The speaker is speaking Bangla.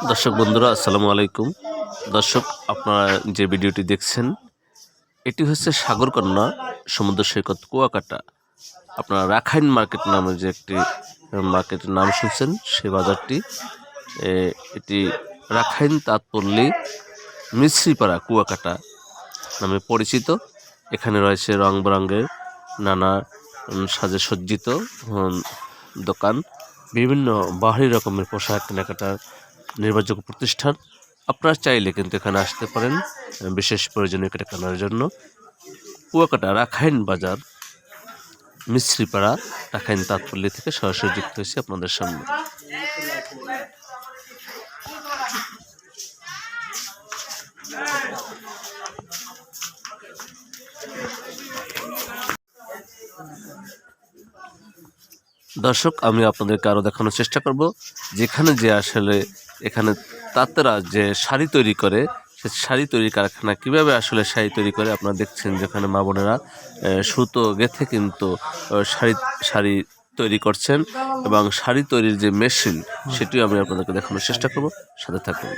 দর্শক বন্ধুরা, আসসালামু আলাইকুম। দর্শক, আপনারা যে ভিডিওটি দেখছেন, এটি হচ্ছে সাগরকন্যা সমুদ্র সৈকত কুয়াকাটা। আপনারা রাখাইন মার্কেট নামে যে একটি মার্কেটের নাম শুনছেন সেই বাজারটি। এটি রাখাইন তাঁতপল্লী মিশ্রিপাড়া কুয়াকাটা নামে পরিচিত। এখানে রয়েছে রং বেরঙের নানা সাজে সজ্জিত দোকান। বিভিন্ন বাহারি রকমের পোশাক, কেনাকাটার নির্ভরযোগ্য প্রতিষ্ঠান। আপনারা চাইলে কিন্তু এখানে আসতে পারেন, বিশেষ প্রয়োজনীয় কেনাকাটার জন্য। কুয়াকাটা রাখাইন বাজার মিশ্রিপাড়া রাখাইন তাঁতপল্লী থেকে সরাসরি যুক্ত হয়েছে আপনাদের সামনে। দর্শক, আমি আপনাদেরকে আরও দেখানোর চেষ্টা করব। যেখানে যে আসলে এখানে তাঁতরা যে শাড়ি তৈরি করে, সে শাড়ি তৈরি কারখানা কীভাবে আসলে শাড়ি তৈরি করে আপনারা দেখছেন যেখানে মা বোনেরা সুতো গেঁথে কিন্তু শাড়ি শাড়ি তৈরি করছেন এবং শাড়ি তৈরির যে মেশিন, সেটিও আমি আপনাদেরকে দেখানোর চেষ্টা করব। সাথে থাকুন।